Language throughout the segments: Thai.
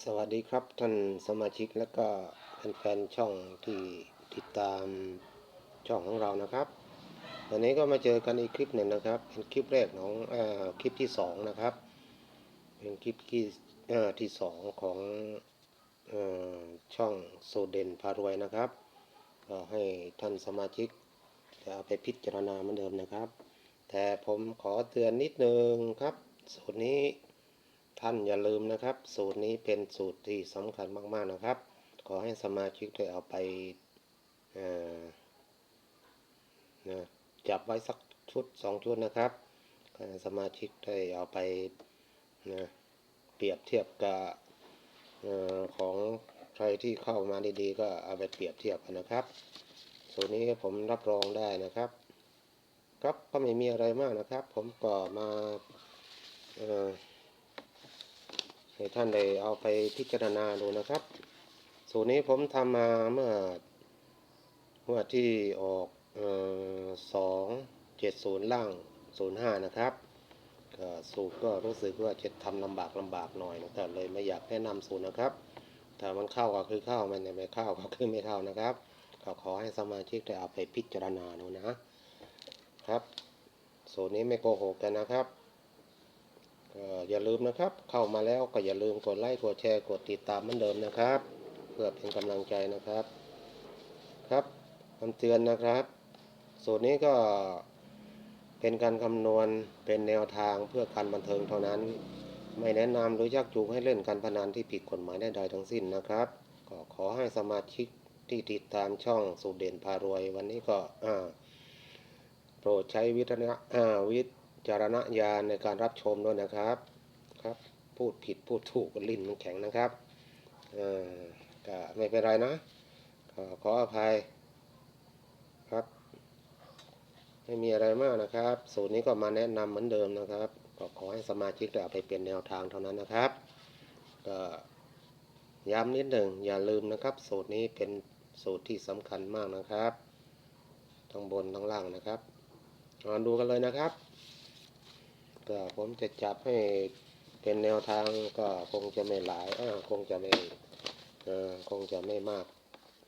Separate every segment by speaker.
Speaker 1: สวัสดีครับท่านสมาชิกและก็แฟนๆช่องที่ติดตามช่องของเรานะครับวันนี้ก็มาเจอกันอีกคลิปหนึ่งนะครับ เป็นคลิปแรกของอคลิปที่สองนะครับ เป็นคลิปที่ที่สองของอช่องโซเดนพารวยนะครับ ก็ให้ท่านสมาชิกจะเอาไปพิจารณาเหมือนเดิมนะครับ แต่ผมขอเตือนนิดนึงครับสูตรนี้ ท่านอย่าลืมนะครับ สูตรนี้เป็นสูตรที่สำคัญมากๆนะครับ ขอให้สมาชิกได้เอาไปนะจับไว้สักชุดสองชุดนะครับสมาชิกได้เอาไปนะเปรียบเทียบกับอของใครที่เข้ามาดีๆ ก็เอาไปเปรียบเทียบกันนะครับสูตรนี้ผมรับรองได้นะครับ ครับก็ไม่มีอะไรมากนะครับ ผมก็มาเอ่อ ให้ท่านได้เอาไปพิจารณาดูนะครับ สูตรนี้ผมทำมาเมื่อเมื่อที่ออกสองเจ็ดศูนย์ล่างศูนย์ห้านะครับสูตรก็รู้สึกว่าจะทำลำบากลำบากหน่อยนะครับเลยไม่อยากแนะนำสูตรนะครับถ้ามันเข้าก็คือเข้ามันไม่เข้าก็คือไม่เข้านะครับก็ขอให้สมาชิกได้เอาไปพิจารณาดูนะครับ สูตรนี้ไม่โกหกกันนะครับ ก็อย่าลืมนะครับ เข้ามาแล้วก็อย่าลืมกดไลค์กดแชร์กดติดตามเหมือนเดิมนะครับ เพื่อเป็นกำลังใจนะครับ ครับคำเตือนนะครับ สูตรนี้ก็เป็นการคำนวณเป็นแนวทางเพื่อการบันเทิงเท่านั้น ไม่แนะนำหรือชักจูงให้เล่นการพนันที่ผิดกฎหมายใดๆทั้งสิ้นนะครับ ก็ขอให้สมาชิกที่ติดตามช่องสูตรเด่นพารวย วันนี้ก็อ่าโปรดใช้วิจารณอ่าวิจ จารณญาณในการรับชมด้วยนะครับครับ พูดผิดพูดถูกก็ลิ้นมันแข็งนะครับเอ่อก็ไม่เป็นไรนะขอขออภัยครับ ไม่มีอะไรมากนะครับ สูตรนี้ก็มาแนะนำเหมือนเดิมนะครับ ก็ขอให้สมาชิกได้เอาไปเป็นแนวทางเท่านั้นนะครับก็ย้ำนิดหนึ่งอย่าลืมนะครับ สูตรนี้เป็นสูตรที่สำคัญมากนะครับทั้งบนทั้งล่างนะครับมาดูกันเลยนะครับ ก็ผมจะจับให้เป็นแนวทางก็คงจะไม่หลายคงจะไม่เออคงจะไม่มาก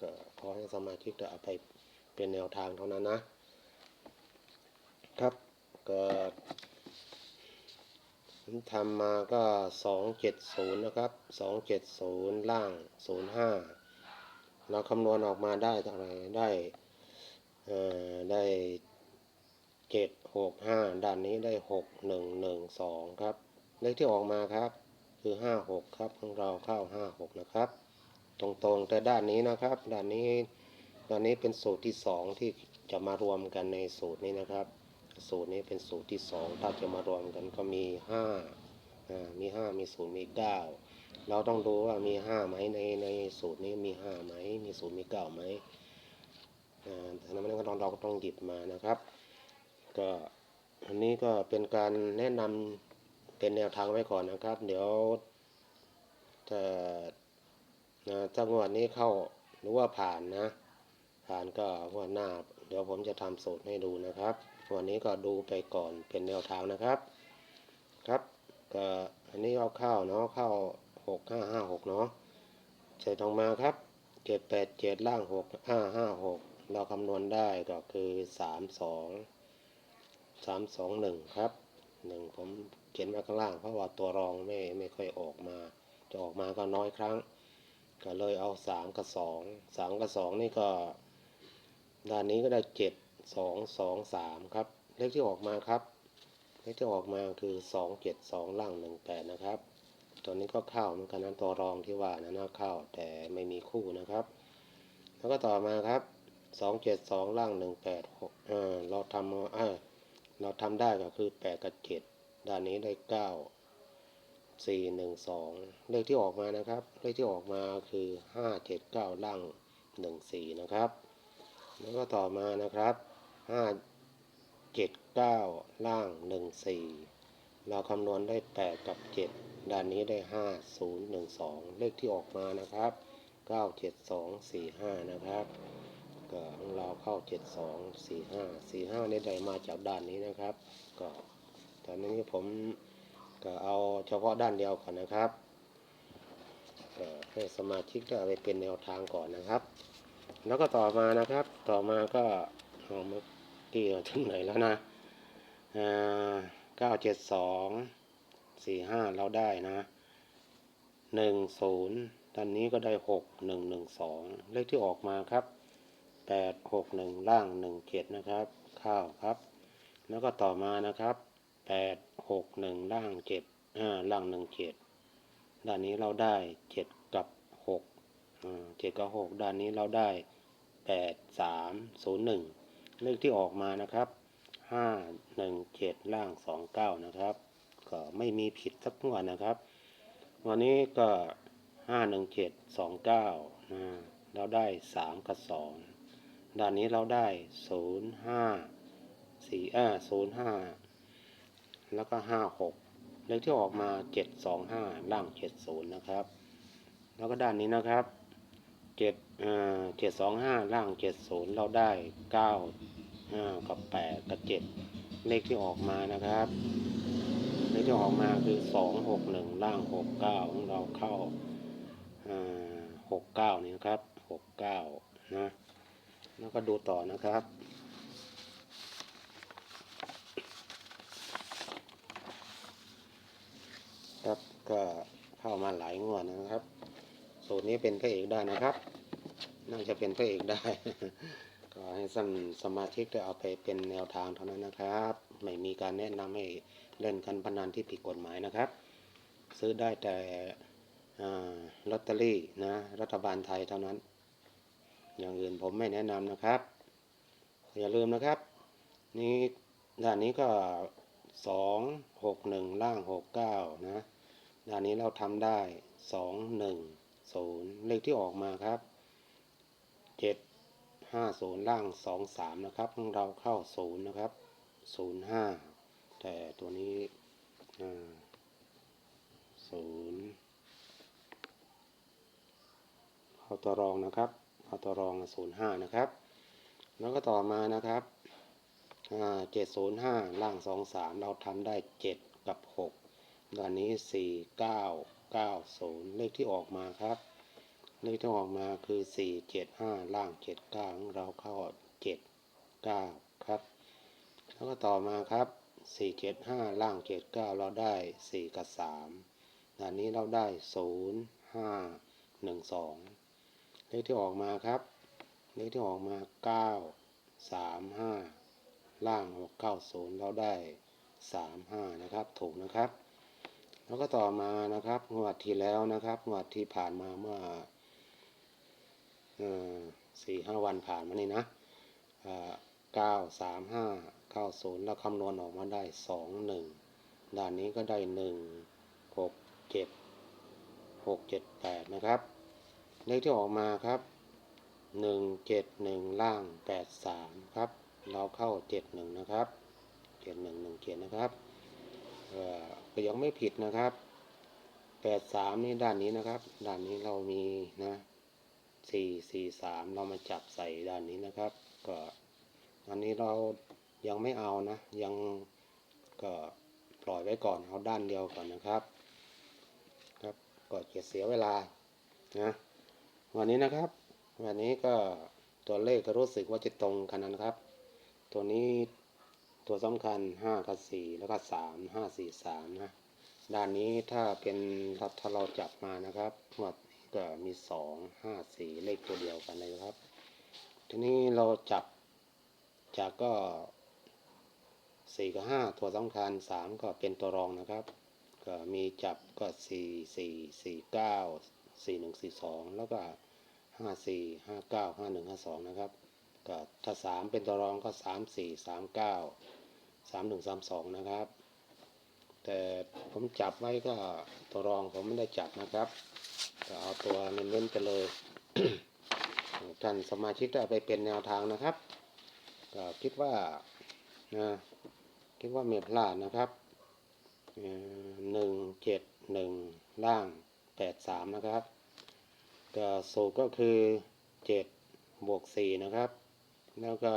Speaker 1: ก็ขอให้สมาชิกได้เอาไปเป็นแนวทางเท่านั้นนะ ครับก็ผมทำมาก็สองเจ็ดศูนะครับสองเจ็ดศูนย์ล่างศูนย์ห้าเราคำนวณออกมาได้เท่าไหร่ได้ได้ เจ็ดหกห้าด้านนี้ได้หกหนึ่งหนึ่งสองครับ เลขที่ออกมาครับ คือห้าหกครับของเราเข้าห้าหกนะครับ ตรงๆแต่ด้านนี้นะครับ ด้านนี้ด้านนี้เป็นสูตรที่สองที่จะมารวมกันในสูตรนี้นะครับ สูตรนี้เป็นสูตรที่สองถ้าจะมารวมกันก็มีห้ามีห้ามีศูนย์มีเก้าเราต้องดูว่ามีห้าไหมในในสูตรนี้มีห้าไหมมีศูนย์มีเก้าไหมอ่าดังนั้นก็ต้องเราก็ต้องหยิบมานะครับ ก็อันนี้ก็เป็นการแนะนำเป็นแนวทางไว้ก่อนนะครับ เดี๋ยวถ้าอ่าถ้างวดนี้เข้าหรือว่าผ่านนะ ผ่านก็งวดหน้า เดี๋ยวผมจะทำสูตรให้ดูนะครับวันนี้ก็ดูไปก่อนเป็นแนวทางนะครับ ครับก็อันนี้เอาเข้าเนาะเข้าหกห้าห้าหกเนาะใส่ตรงมาครับเจ็ดแปดเจ็ดล่างหกห้าห้าหกเราคำนวณได้ก็คือสามสอง สามสองหนึ่งครับหนึ่งผมเขียนไว้ข้างล่าง เพราะว่าตัวรองไม่ไม่ค่อยออกมา จะออกมาก็น้อยครั้ง ก็เลยเอาสามกับสองสามกับสองนี่ก็ด้านนี้ก็ได้เจ็ดสองสองสามครับ เลขที่ออกมาครับ เลขที่ออกมาคือสองเจ็ดสองล่างหนึ่งแปดนะครับตัวนี้ก็เข้าเหมือนกันนะตัวรองที่ว่านะนะเข้าแต่ไม่มีคู่นะครับ แล้วก็ต่อมาครับสองเจ็ดสองล่างหนึ่งแปดหกเออเราทำเออ เราทำได้ก็คือแปดกับเจ็ดด้านนี้ได้เก้าสี่หนึ่งสองเลขที่ออกมานะครับ เลขที่ออกมาคือห้าเจ็ดเก้าล่างหนึ่งสี่นะครับ แล้วก็ต่อมานะครับห้าเจ็ดเก้าล่างหนึ่งสี่เราคำนวณได้แปดกับเจ็ดด้านนี้ได้ห้าศูนย์หนึ่งสองเลขที่ออกมานะครับเก้าเจ็ดสองสี่ห้านะครับ ก็ของเราเข้าเจ็ดสองสี่ห้าสี่ห้านี่ได้มาจากด้านนี้นะครับ ก็ตอนนี้ผมก็เอาเฉพาะด้านเดียวก่อนนะครับก็ให้สมาชิกได้เอาไปเป็นแนวทางก่อนนะครับ แล้วก็ต่อมานะครับ ต่อมาก็เอาเมื่อกี้เอาถึงไหนแล้วนะอ่าเก้าเจ็ดสองสี่ห้าเราได้นะหนึ่งศูนย์ด้านนี้ก็ได้หกหนึ่งหนึ่งสองเลขที่ออกมาครับ แปดหกหนึ่งล่างหนึ่งเจ็ดนะครับ ข้าวครับ แล้วก็ต่อมานะครับแปดหกหนึ่งล่างเจ็ดอ่าล่างหนึ่งเจ็ดด้านนี้เราได้เจ็ดกับหกอ่าเจ็ดกับหกด้านนี้เราได้แปดสามศูนย์หนึ่งเลขที่ออกมานะครับห้าหนึ่งเจ็ดล่างสองเก้านะครับ ก็ไม่มีผิดสักงวดนะครับ วันนี้ก็ห้าหนึ่งเจ็ดสองเก้าเราได้สามกับสอง ด้านนี้เราได้ศูนย์ห้าสี่อ่าศูนย์ห้าแล้วก็ห้าหกเลขที่ออกมาเจ็ดสองห้าล่างเจ็ดศูนย์นะครับ แล้วก็ด้านนี้นะครับเจ็ดอ่าเจ็ดสองห้าล่างเจ็ดศูนย์เราได้เก้าอ่ากับแปดกับเจ็ดเลขที่ออกมานะครับ เลขที่ออกมาคือสองหกหนึ่งล่างหกเก้าของเราเข้าหกเก้านี่นะครับหกเก้านะ แล้วก็ดูต่อนะครับครับก็เข้ามาหลายงวดนะครับ สูตรนี้เป็นพระเอกได้นะครับ น่าจะเป็นพระเอกได้ ก็ให้สมสมาชิกได้เอาไปเป็นแนวทางเท่านั้นนะครับ ไม่มีการแนะนำให้เล่นกันพนันที่ผิดกฎหมายนะครับ ซื้อได้แต่ลอตเตอรี่นะรัฐบาลไทยเท่านั้น อย่างอื่นผมไม่แนะนำนะครับ อย่าลืมนะครับ นี่ด้านนี้ก็สองหกหนึ่งล่างหกเก้านะด้านนี้เราทำได้สองหนึ่งศูนย์เลขที่ออกมาครับเจ็ดห้าศูนย์ล่างสองสามนะครับของเราเข้าศูนย์นะครับศูนย์ห้าแต่ตัวนี้ศูนย์เข้าตัวรองนะครับ เข้าตัวรองศูนย์ห้านะครับ แล้วก็ต่อมานะครับเจ็ดศูนย์ห้าล่างสองสามเราทำได้เจ็ดกับหกด้านนี้สี่เก้าเก้าศูนย์เลขที่ออกมาครับเลขที่ออกมาคือสี่เจ็ดห้าล่างเจ็ดเก้าเราเข้าเจ็ดเก้าครับ แล้วก็ต่อมาครับสี่เจ็ดห้าล่างเจ็ดเก้าเราได้สี่กับสามด้านนี้เราได้ศูนย์ห้าหนึ่งสอง เลขที่ออกมาครับ เลขที่ออกมาเก้าสามห้าล่างหกเก้าศูนย์เราได้สามห้านะครับ ถูกนะครับ แล้วก็ต่อมานะครับงวดที่แล้วนะครับงวดที่ผ่านมาเมื่อสี่ห้าวันผ่านมานี่นะเก้าสามห้าเก้าศูนย์แล้วคำนวณออกมาได้สองหนึ่งด้านนี้ก็ได้หนึ่งหกเจ็ดหกเจ็ดแปดนะครับ เลขที่ออกมาครับหนึ่งเจ็ดหนึ่งล่างแปดสามครับ เราเข้าเจ็ดหนึ่งนะครับเจ็ดหนึ่งหนึ่งเจ็ดนะครับก็ยังไม่ผิดนะครับแปดสามนี่ด้านนี้นะครับ ด้านนี้เรามีนะสี่สี่สามเรามาจับใส่ด้านนี้นะครับ ก็อันนี้เรายังไม่เอานะ ยังก็ปล่อยไว้ก่อนเอาด้านเดียวก่อนนะครับ ครับก็จะเสียเวลานะ วันนี้นะครับ วันนี้ก็ตัวเลขก็รู้สึกว่าจะตรงกันนะครับ ตัวนี้ตัวสำคัญห้ากับสี่แล้วก็สามห้าสี่สามนะ ด้านนี้ถ้าเป็นถ้าเราจับมานะครับหมดก็มีสองห้าสี่เลขตัวเดียวกันเลยครับ ทีนี้เราจับจากก็สี่กับห้าตัวสำคัญสามก็เป็นตัวรองนะครับ ก็มีจับก็สี่สี่สี่เสี่หนึ่งสี่สองแล้วก็ห้าสี่ห้าเก้าห้าหนึ่งห้าสองนะครับก็ถ้าสามเป็นตัวรองก็สามสี่สามเก้าสามหนึ่งสามสองนะครับ แต่ผมจับไว้ก็ตัวรองผมไม่ได้จับนะครับก็เอาตัวเน้นๆไปเลย ท่านสมาชิกได้ไปเป็นแนวทางนะครับก็คิดว่านะคิดว่าไม่พลาดนะครับหนึ่งเจ็ดหนึ่งล่าง แปดสามนะครับก็สูตรก็คือเจ็ดบวกสี่นะครับ แล้วก็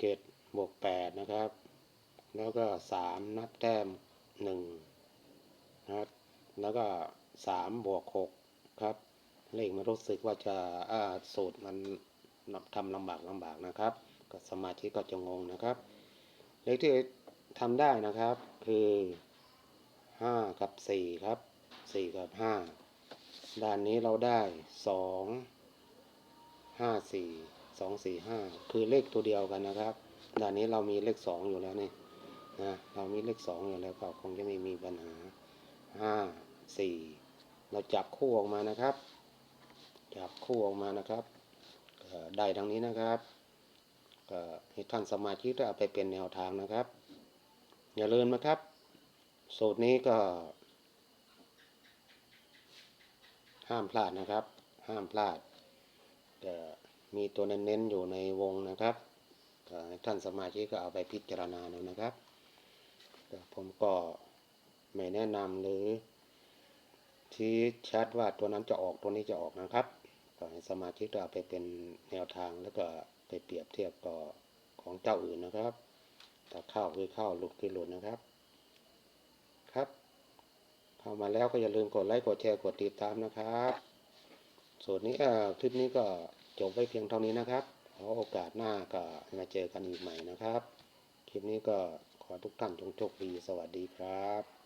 Speaker 1: เจ็ดบวกแปดนะครับ แล้วก็สามนับแต้มหนึ่งนะครับ แล้วก็สามบวกหกครับ เลขมันรู้สึกว่าจะอ่าสูตรมันทำลำบากลำบากนะครับ ก็สมาธิก็จะงงนะครับ เลขที่ทำได้นะครับคือห้ากับสี่ครับ สี่กับห้าด้านนี้เราได้สองห้าสี่สองสี่ห้าคือเลขตัวเดียวกันนะครับ ด้านนี้เรามีเลขสองอยู่แล้วนี่นะเรามีเลขสองอยู่แล้วก็คงจะไม่มีปัญหาห้าสี่เราจับคู่ออกมานะครับ จับคู่ออกมานะครับได้ดังนี้นะครับก็ให้ท่านสมาชิกได้เอาไปเป็นแนวทางนะครับ อย่าลืมนะครับ สูตรนี้ก็ ห้ามพลาดนะครับ ห้ามพลาดก็มีตัวเน้นๆอยู่ในวงนะครับท่านสมาชิกก็เอาไปพิจารณาดูนะครับผมก็ไม่แนะนำหรือที่ชัดว่าตัวนั้นจะออกตัวนี้จะออกนะครับก็ให้สมาชิกก็เอาไปเป็นแนวทางแล้วก็ไปเปรียบเทียบกับของเจ้าอื่นนะครับถ้าเข้าคือเข้าหลุดคือหลุดนะครับ เข้ามาแล้วก็อย่าลืมกดไลค์กดแชร์กดติดตามนะครับส่วนนี้คลิปนี้ก็จบไว้เพียงเท่านี้นะครับขอโอกาสหน้าก็มาเจอกันอีกใหม่นะครับ คลิปนี้ก็ขอทุกท่านจงโชคดีสวัสดีครับ